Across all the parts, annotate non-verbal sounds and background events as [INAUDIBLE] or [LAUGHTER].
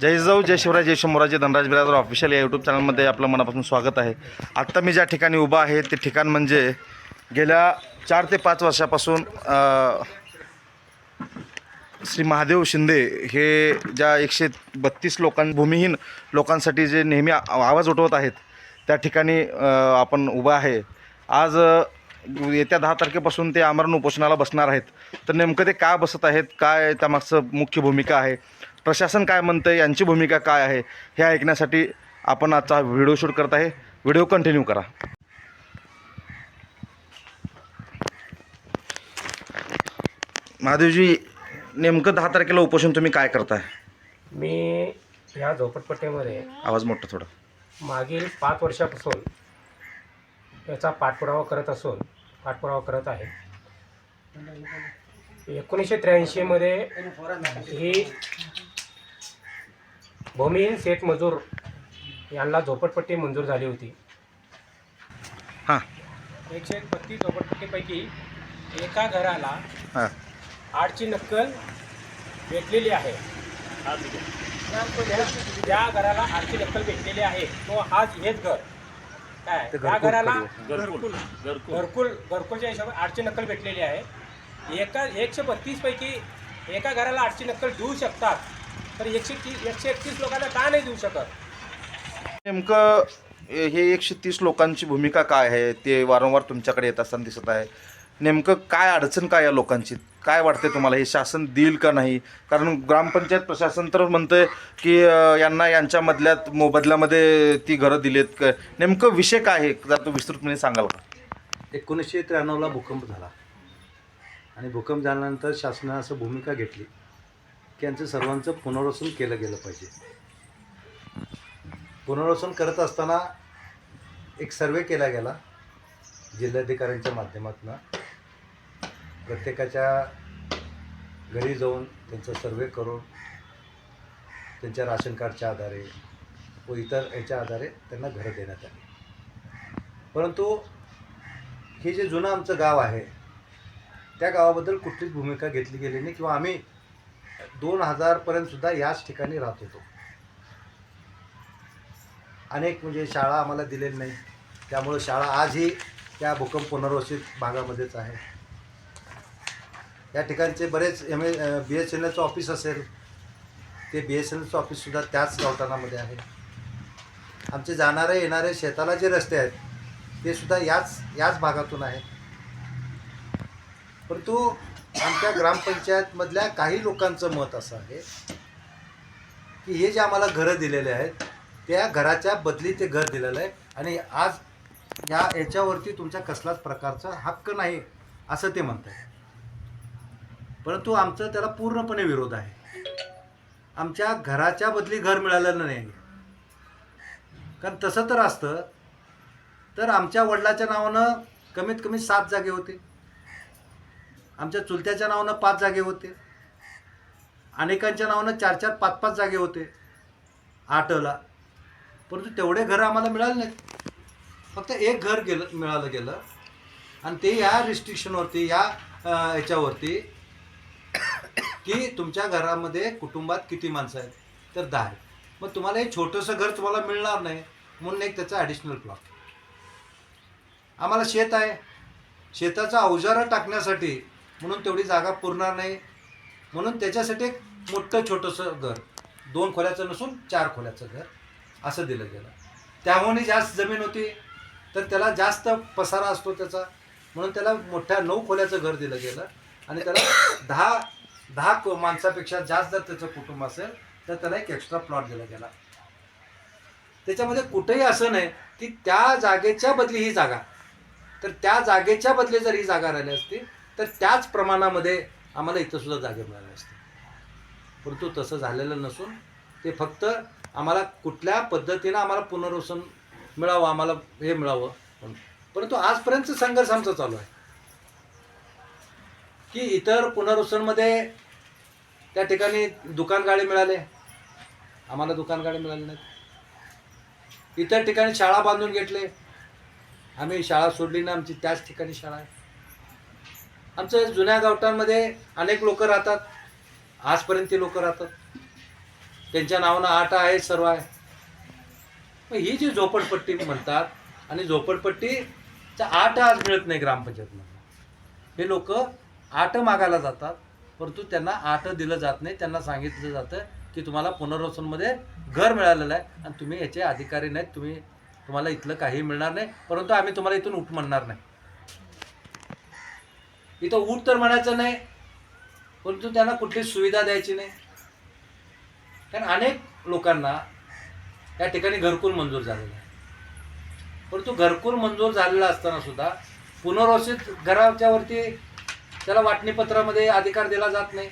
जय जाऊ जय शिवराय जय शंभूराजे धनराज बिरादर ऑफिशियल या यूट्यूब चॅनलमध्ये आपलं मनापासून स्वागत आहे. आत्ता मी ज्या ठिकाणी उभा आहे ते ठिकाण म्हणजे गेल्या चार ते पाच वर्षापासून श्री महादेव शिंदे हे ज्या एकशे बत्तीस लोकां भूमिहीन लोकांसाठी जे नेहमी आ- आवाज उठवत आहेत त्या ठिकाणी आपण उभा आहे. आज येत्या दहा तारखेपासून ते आमरण उपोषणाला बसणार आहेत. तर नेमकं ते काय बसत आहेत? काय त्यामागचं मुख्य भूमिका आहे? प्रशासन काय म्हणतं यांची भूमिका काय आहे? हे ऐकण्यासाठी आपण आजचा व्हिडिओ शूट करत आहे. व्हिडिओ कंटिन्यू करा. महादेवजी नेमकं दहा तारखेला उपोषण तुम्ही काय करताय? मी ह्या झोपडपट्टीमध्ये आवाज मोठा थोडा. मागील पाच वर्षापासून याचा पाठपुरावा करत असून पाठपुरावा करत आहे. एकोणीसशे त्र्याऐंशीमध्ये ही भूमिहीन शेत मजूर यांना झोपडपट्टी मंजूर झाली होती. हां. एकशे बत्तीस झोपडपट्टीपैकी एका घराला हां. आठची नक्कल भेटलेली आहे. त्या- त्या घराला आठची नक्कल भेटलेली आहे. तो हाच हेच घर. काय? त्या घराला घरकुल. घरकुल. घरकुलच्या हिशोबाने आठची नक्कल भेटलेली आहे. एका एकशे बत्तीस पैकी एका घराला आठची नक्कल देऊ शकतात. तर एकशे तीस एकशे एकतीस लोकांना का नाही देऊ शकत? नेमकं हे एकशे तीस लोकांची भूमिका काय आहे? ते वारंवार तुमच्याकडे येत असताना दिसत आहे. नेमकं काय अडचण काय या लोकांची? काय वाटते तुम्हाला? हे शासन देईल का नाही? कारण ग्रामपंचायत प्रशासन तर म्हणतंय की यांना यांच्यामधल्या मोबदल्यामध्ये ती घरं दिलेत. का नेमकं विषय काय आहे? जर तो विस्तृतपणे सांगाल का? एकोणीसशे त्र्याण्णवला भूकंप झाला. आणि भूकंप झाल्यानंतर शासनानं असं भूमिका घेतली की यांचं सर्वांचं पुनर्वसन केलं गेलं पाहिजे. पुनर्वसन करत असताना एक सर्वे केला गेला जिल्हाधिकाऱ्यांच्या माध्यमातून. प्रत्येकाच्या घरी जाऊन त्यांचा सर्वे करून त्यांच्या राशन कार्डच्या आधारे व इतर याच्या आधारे त्यांना घरं देण्यात आली. परंतु हे जे जुनं आमचं गाव आहे त्या गावाबद्दल कुठलीच भूमिका घेतली गेली नाही किंवा आम्ही दोन हजारपर्यंतसुद्धा याच ठिकाणी राहत होतो. अनेक म्हणजे शाळा आम्हाला दिलेली नाही. त्यामुळं शाळा आजही त्या भूकंप पुनर्वसित भागामध्येच आहे. या ठिकाणचे बरेच M A B S N एलचं office असेल. ते बी एस एन एलचं ऑफिससुद्धा त्याच गावठाणामध्ये आहे. आमचे जाणारे येणारे शेताला जे रस्ते आहेत ते सुद्धा याच याच भागातून आहेत. परंतु आमच्या ग्रामपंचायतमधल्या काही लोकांचं मत असं आहे की हे जे आम्हाला घरं दिलेले आहेत त्या घराच्या बदली ते घर दिलेलं आहे. आणि आज या याच्यावरती तुमच्या कसलाच प्रकारचा हक्क नाही असं ते म्हणत आहे परंतु आमचं त्याला पूर्णपणे विरोध आहे. आमच्या घराच्या बदली घर मिळालेलं नाही. कारण तसं तर असतं. तर आमच्या वडिलाच्या नावानं कमीत कमी सात जागे होते. आमच्या चुलत्याच्या नावानं पाच जागे होते. अनेकांच्या नावानं चार चार पाच पाच जागे होते. आठला. परंतु तेवढे घरं आम्हाला मिळाले नाहीत. फक्त एक घर गेलं मिळालं गेलं. आणि ते या रिस्ट्रिक्शनवरती या याच्यावरती की तुमच्या घरामध्ये कुटुंबात किती माणसं आहेत? तर दहा आहेत. मग तुम्हाला हे छोटंसं घर तुम्हाला मिळणार नाही म्हणून एक त्याचा ॲडिशनल प्लॉट आम्हाला शेत आहे. शेताचा अवजारं टाकण्यासाठी म्हणून तेवढी जागा पुरणार नाही. म्हणून त्याच्यासाठी एक मोठं छोटंसं घर दोन खोल्याचं नसून चार खोल्याचं घर असं दिलं गेलं. त्याहूनही जास्त जमीन होती तर त्याला जास्त पसारा असतो त्याचा. म्हणून त्याला मोठ्या नऊ खोल्याचं घर दिलं गेलं. आणि त्याला दहा दहा को- माणसापेक्षा जास्त जर त्याचं कुटुंब असेल तर त्याला एक एक्स्ट्रा प्लॉट दिला गेला. त्याच्यामध्ये कुठेही असं नाही की त्या जागेच्या बदली ही जागा. तर त्या जागेच्या बदली जर ही जागा राहिली असती तर त्याच प्रमाणामध्ये आम्हाला इथं सुद्धा जागे मिळाले असते. परंतु तसं झालेलं नसून ते फक्त आम्हाला कुठल्या पद्धतीनं आम्हाला पुनर्वसन मिळावं आम्हाला हे मिळावं म्हणून. परंतु आजपर्यंत संघर्ष आमचा चालू आहे. की इतर पुनर्वसनमध्ये त्या ठिकाणी दुकान गाडी मिळाले? आम्हाला दुकान गाडी मिळाली नाहीत इतर ठिकाणी शाळा बांधून घेतले. आम्ही शाळा सोडली ना आमची त्याच ठिकाणी शाळा आहे. आमच्या जुन्या गावठांमध्ये अनेक लोक राहतात. आजपर्यंत ते लोक राहतात. त्यांच्या नावानं आठ आहे सर्व आहे. मग ही जी झोपडपट्टी म्हणतात आणि झोपडपट्टीच्या आठ आज मिळत नाही ग्रामपंचायतमध्ये हे लोक आठ मागायला जातात परंतु त्यांना आठ दिलं जात नाही. त्यांना सांगितलं जातं की तुम्हाला पुनर्वसनमध्ये घर मिळालेलं आहे आणि तुम्ही याचे अधिकारी नाहीत तुम्ही तुम्हाला इथलं काही मिळणार नाही परंतु आम्ही तुम्हाला इथून उठ म्हणणार नाही. इथं उठ तर म्हणायचं नाही परंतु त्यांना कुठली सुविधा द्यायची नाही. कारण अनेक लोकांना या ठिकाणी घरकुल मंजूर झालेलं आहे. परंतु घरकुल मंजूर झालेलं असताना सुद्धा पुनर्वसित घराच्यावरती त्याला वाटणीपत्रामध्ये अधिकार दिला जात नाही.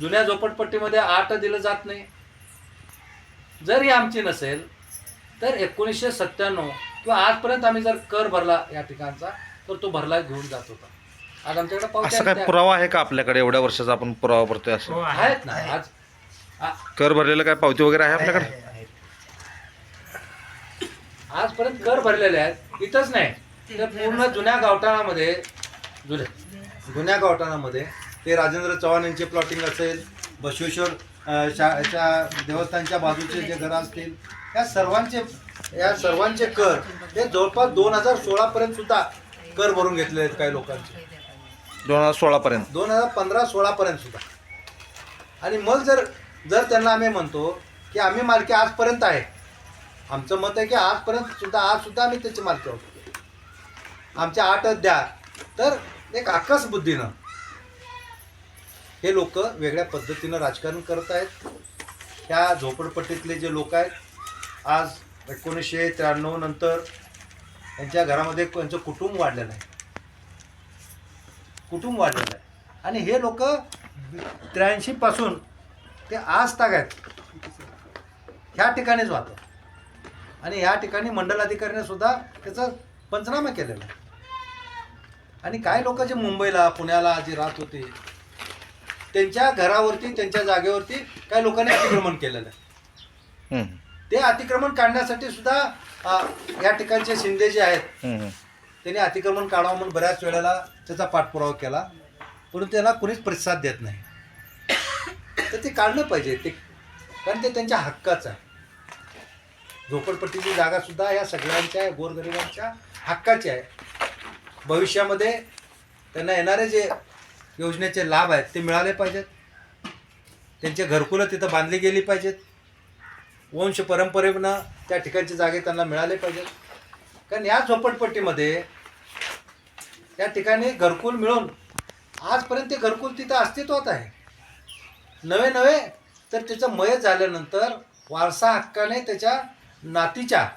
जुन्या झोपडपट्टीमध्ये आठ दिलं जात नाही. जर ही आमची नसेल तर एकोणीसशे सत्त्याण्णव किंवा आजपर्यंत आम्ही जर कर भरला या ठिकाणचा तर तो भरला घेऊन जात होता. आज आमच्याकडे असं काय. पुरावा आहे का आपल्याकडे? एवढ्या वर्षाचा आपण पुरावा करतोय असं? हो आहे. आहेत ना. आज कर भरलेलं काय पावती वगैरे आहे आपल्याकडे? आजपर्यंत कर भरलेले आहेत. इथंच नाही. तर पूर्ण जुन्या गावठाणामध्ये जुन्या जुन्या गावठाणामध्ये ते राजेंद्र चव्हाण यांचे प्लॉटिंग असेल बसवेश्वर अ, शा- याच्या देवस्थानच्या बाजूचे जे घरं असतील या सर्वांचे या सर्वांचे कर हे जवळपास दोन हजार सोळापर्यंत सुद्धा कर भरून घेतले आहेत काही लोकांचे. दोन हजार सोळापर्यंत दोन हजार पंधरा सोळापर्यंत सुद्धा. आणि मग जर जर त्यांना आम्ही म्हणतो की आम्ही मालकी आजपर्यंत आहे आमचं मत आहे की आजपर्यंत सुद्धा आज सुद्धा आम्ही त्याची मालकी आहोत. आमच्या आठच द्या तर एक आकाश बुद्धीनं हे लोक वेगळ्या पद्धतीनं राजकारण करत आहेत. ह्या झोपडपट्टीतले जे लोक आहेत आज एकोणीसशे त्र्याण्णव नंतर त्यांच्या घरामध्ये त्यांचं कुटुंब वाढलेलं आहे. कुटुंब वाढलेलं आहे. आणि हे लोक त्र्याऐंशी पासून ते आज ताग आहेत. ह्या ठिकाणीच वाहतं. आणि ह्या ठिकाणी मंडलाधिकाऱ्याने सुद्धा त्याचा पंचनामा केलेला आहे. आणि काही लोक जे मुंबईला पुण्याला जे राहत होते त्यांच्या घरावरती त्यांच्या जागेवरती काही लोकांनी अतिक्रमण केलेलं आहे. ते अतिक्रमण काढण्यासाठी सुद्धा या ठिकाणचे शिंदे जे आहेत. त्यांनी अतिक्रमण काढावं म्हणून बऱ्याच वेळेला त्याचा पाठपुरावा केला परंतु त्यांना कुणीच प्रतिसाद देत नाही. तर ते काढलं पाहिजे ते कारण ते त्यांच्या हक्काचं आहे. झोपडपट्टीची जागा सुद्धा या सगळ्यांच्या गोरगरिबांच्या हक्काची आहे. भविष्यामध्ये त्यांना येणारे जे योजनेचे लाभ आहेत ते मिळाले पाहिजेत. त्यांचे घरकुलं तिथं बांधली गेली पाहिजेत. वंश परंपरेनं त्या ठिकाणची जागे त्यांना मिळाले पाहिजेत. कारण या झोपडपट्टीमध्ये त्या ठिकाणी घरकुल मिळून आजपर्यंत ते घरकुल तिथं अस्तित्वात आहे. नवे नवे तर त्याचं मयत झाल्यानंतर वारसा हक्काने त्याच्या नातीच्या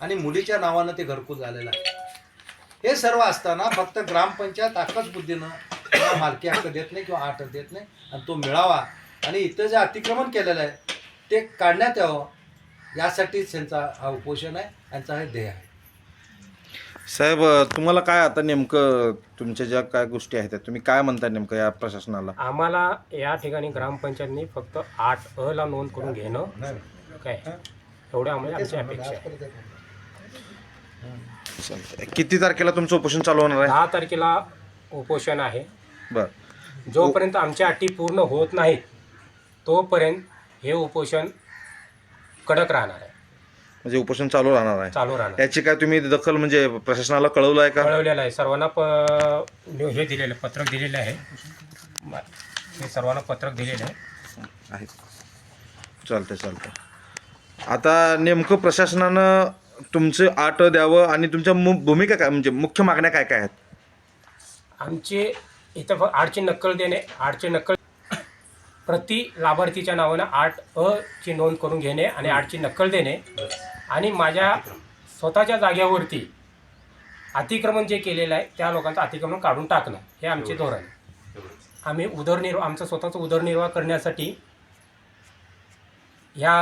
आणि मुलीच्या नावानं ते घरकुल झालेलं आहे. हे सर्व असताना फक्त ग्रामपंचायत आकच बुद्धीनं मालकी हक्क देत नाही किंवा आठ देत नाही. आणि तो मिळावा. आणि इथं जे अतिक्रमण केलेलं आहे ते काढण्यात यावं. यासाठीच त्यांचा हा उपोषण आहे यांचा हे ध्येय आहे. साहेब तुम्हाला काय आता नेमकं तुमच्या ज्या काय गोष्टी आहेत त्या तुम्ही काय म्हणताय नेमकं या प्रशासनाला? आम्हाला या ठिकाणी ग्रामपंचायतनी फक्त आठ अ ला नोंद करून घेणं काय? एवढं आम्हाला आमची अपेक्षा आहे. किती तारखेला तुमचं उपोषण चालू होणार आहे? दहा तारखेला उपोषण आहे. बरं. जोपर्यंत आमच्या अटी पूर्ण होत नाहीत तोपर्यंत हे उपोषण कडक राहणार आहे. म्हणजे उपोषण चालू राहणार आहे. चालू राहणार. याची काय तुम्ही दखल म्हणजे प्रशासनाला कळवलं आहे का? कळवलेलं आहे. सर्वांना प हे दिलेलं पत्रक दिलेलं आहे. म- हे सर्वांना पत्रक दिलेलं आहे. आहे. चालतंय चालतंय. आता नेमकं प्रशासनानं तुमचं आट द्यावं आणि तुमच्या मु भूमिका काय म्हणजे मुख्य मागण्या काय काय आहेत? आमचे इथं फ- आठची नक्कल देणे आठचे नक्कल प्रति लाभार्थीच्या नावानं आठ अ ची नोंद करून घेणे आणि आठची नक्कल देणे. आणि माझ्या स्वतःच्या जाग्यावरती अतिक्रमण जे केलेलं आहे त्या लोकांचं अतिक्रमण काढून टाकणं हे आमचे धोरण आहे. आम्ही उदरनिर्वाह आमचा स्वतःचा उदरनिर्वाह करण्यासाठी ह्या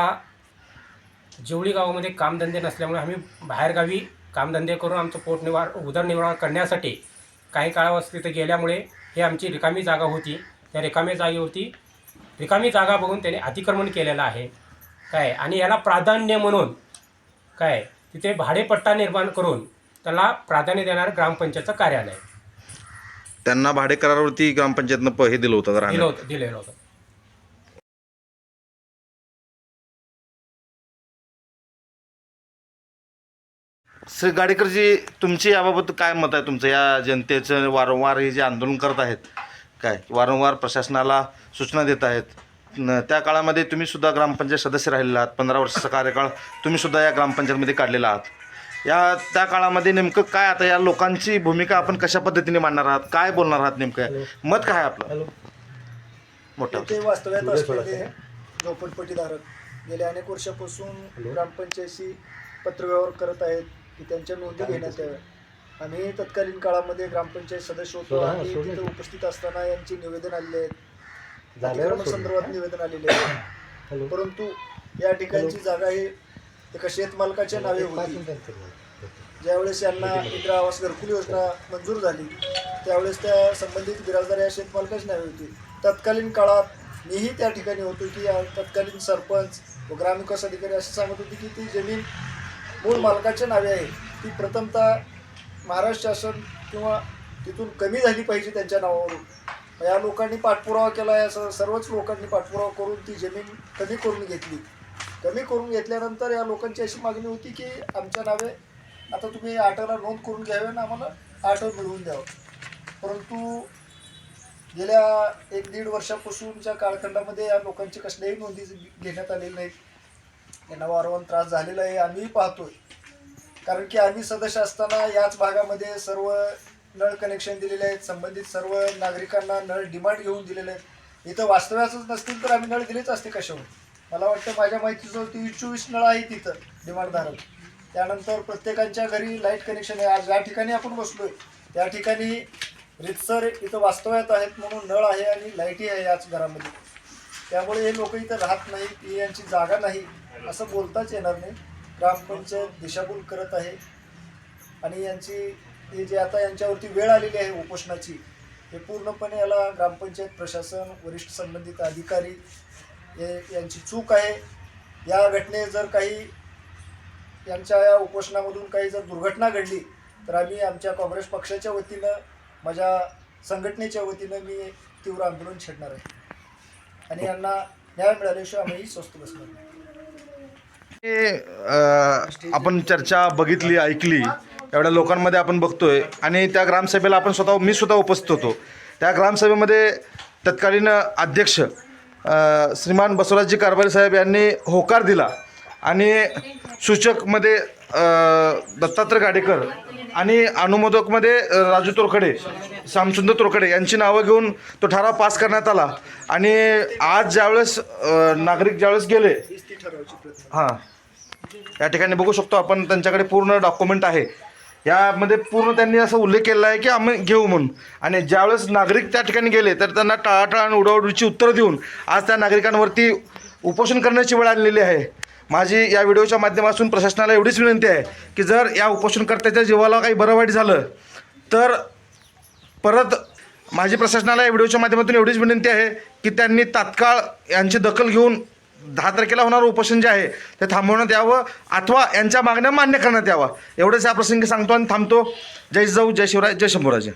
जेवळी गावामध्ये कामधंदे नसल्यामुळे आम्ही बाहेरगावी कामधंदे करून आमचं पोटनिवार उदरनिर्वाह करण्यासाठी काही काळावर तिथे गेल्यामुळे हे आमची रिकामी जागा होती. त्या रिकाम्या जागेवरती रिकामी जागा बघून त्याने अतिक्रमण केलेलं आहे. काय? आणि याला प्राधान्य म्हणून काय? तिथे भाडेपट्टा निर्माण करून त्याला प्राधान्य देणारं ग्रामपंचायतचं कार्यालय. त्यांना भाडे करारावरती ग्रामपंचायतनं प हे दिलं होतं दिलं होतं दिलेलं होतं. श्री गाडेकरजी तुमची याबाबत काय मत आहे तुमचं? या जनतेचं वारंवार हे जे आंदोलन करत आहेत काय? वारंवार प्रशासनाला सूचना देत आहेत. न- त्या काळामध्ये तुम्ही सुद्धा ग्रामपंचायत सदस्य राहिलेला आहात. पंधरा वर्षाचा कार्यकाळ तुम्ही सुद्धा या ग्रामपंचायतमध्ये काढलेला आहात. या त्या काळामध्ये नेमकं काय आता या लोकांची भूमिका आपण कशा पद्धतीने मांडणार आहात? काय बोलणार आहात नेमकं? मत काय आहे आपलं? मोठं. ते वास्तव्यात असलेले झोपडपट्टीधारक गेल्या अनेक वर्षापासून ग्रामपंचायतशी पत्रव्यवहार करत आहेत. की त्यांच्या नोंदी घेण्यात याव्या. आम्ही तत्कालीन काळामध्ये ग्रामपंचायत सदस्य होतो आणि तिथे उपस्थित असताना यांची निवेदन आलेले आहेत. अतिक्रमणासंदर्भात निवेदन आलेले आहे [COUGHS] परंतु या ठिकाणची जागा ही एका शेतमालकाच्या नावे होती. ज्यावेळेस यांना इंदिरा आवास घरकुल योजना मंजूर झाली त्यावेळेस त्या संबंधित बिराजदार या शेतमालकाची नावे होती. तत्कालीन काळात मीही त्या ठिकाणी होतो की तत्कालीन सरपंच व ग्रामविकास अधिकारी असे सांगत होते की ती जमीन मूळ मालकाच्या नावे आहे ती प्रथमतः महाराष्ट्र शासन किंवा तिथून कमी झाली पाहिजे त्यांच्या नावावरून. या लोकांनी पाठपुरावा केला या सर्वच लोकांनी पाठपुरावा करून ती जमीन कमी करून घेतली. कमी करून घेतल्यानंतर या लोकांची अशी मागणी होती की आमच्या नावे आता तुम्ही आटाला नोंद करून घ्यावे आणि आम्हाला आठ मिळवून द्यावं. परंतु गेल्या एक दीड वर्षापासूनच्या कालखंडामध्ये या लोकांची कसल्याही नोंदी घेण्यात आलेली नाहीत. त्यांना वारंवार त्रास झालेला आहे आम्हीही पाहतोय. कारण की आम्ही सदस्य असताना याच भागामध्ये सर्व नळ कनेक्शन दिलेले आहेत संबंधित सर्व नागरिकांना नळ डिमांड घेऊन दिलेले आहेत. इथं वास्तव्याचंच नसतील तर आम्ही नळ दिलेच असते कशावर? मला वाटतं माझ्या माहितीचं ती चोवीस नळ आहे तिथं डिमांडधारक त्यानंतर प्रत्येकांच्या घरी लाइट कनेक्शन आहे. आज ज्या ठिकाणी आपण बसलोय. त्या ठिकाणी रितसर इथं वास्तव्यात आहेत म्हणून नळ आहे आणि लाईटही आहे याच घरामध्ये. त्यामुळे हे लोक इथं राहत नाहीत ही यांची जागा नाही असं बोलताच येणार नाही. ग्रामपंचायत दिशाभूल करत आहे. आणि यांची हे जे आता यांच्यावरती वेळ आलेली आहे उपोषणाची हे पूर्णपणे याला ग्रामपंचायत प्रशासन वरिष्ठ संबंधित अधिकारी हे यांची चूक आहे. या घटने जर काही यांच्या या उपोषणामधून काही जर दुर्घटना घडली तर आम्ही आमच्या काँग्रेस पक्षाच्या वतीनं माझ्या संघटनेच्या वतीनं मी तीव्र आंदोलन छेडणार आहे. आणि यांना न्याय मिळाल्याशिवाय आम्ही स्वस्त बसणार नाही. हे, अ, आपण चर्चा बघितली ऐकली एवढ्या लोकांमध्ये आपण बघतोय. आणि त्या ग्रामसभेला आपण स्वतः मी स्वतः उपस्थित होतो. त्या ग्रामसभेमध्ये तत्कालीन अध्यक्ष अ, श्रीमान बसवराजजी कारभारी साहेब यांनी होकार दिला. आणि सूचकमध्ये अ, दत्तात्रय गाडेकर आणि अनुमोदकमध्ये अ, राजू तोरखडे श्यामसुंदर तोरकडे यांची नावं घेऊन तो ठराव पास करण्यात आला. आणि आज ज्यावेळेस नागरिक ज्यावेळेस गेले हां या ठिकाणी बघू शकतो आपण त्यांच्याकडे पूर्ण डॉक्युमेंट आहे. यामध्ये पूर्ण त्यांनी असं उल्लेख केलेला आहे की आम्ही घेऊ म्हणून. आणि ज्यावेळेस नागरिक त्या ठिकाणी गेले तर त्यांना टाळाटाळ आणि उडवडीची उत्तरं देऊन आज त्या नागरिकांवरती उपोषण करण्याची वेळ आलेली आहे. माझी या व्हिडिओच्या माध्यमातून प्रशासनाला एवढीच विनंती आहे की जर या उपोषणकर्त्याच्या जीवाला काही बरं वाईट झालं तर परत माझी प्रशासनाला या व्हिडिओच्या माध्यमातून एवढीच विनंती आहे की त्यांनी तात्काळ यांची दखल घेऊन दहा तारखेला होणारं उपोषण जे आहे ते थांबवण्यात यावं अथवा यांच्या मागण्या मान्य करण्यात यावा. एवढंच या प्रसंगी सांगतो आणि थांबतो. जय जाऊ जय शिवराय जय शंभूराजे.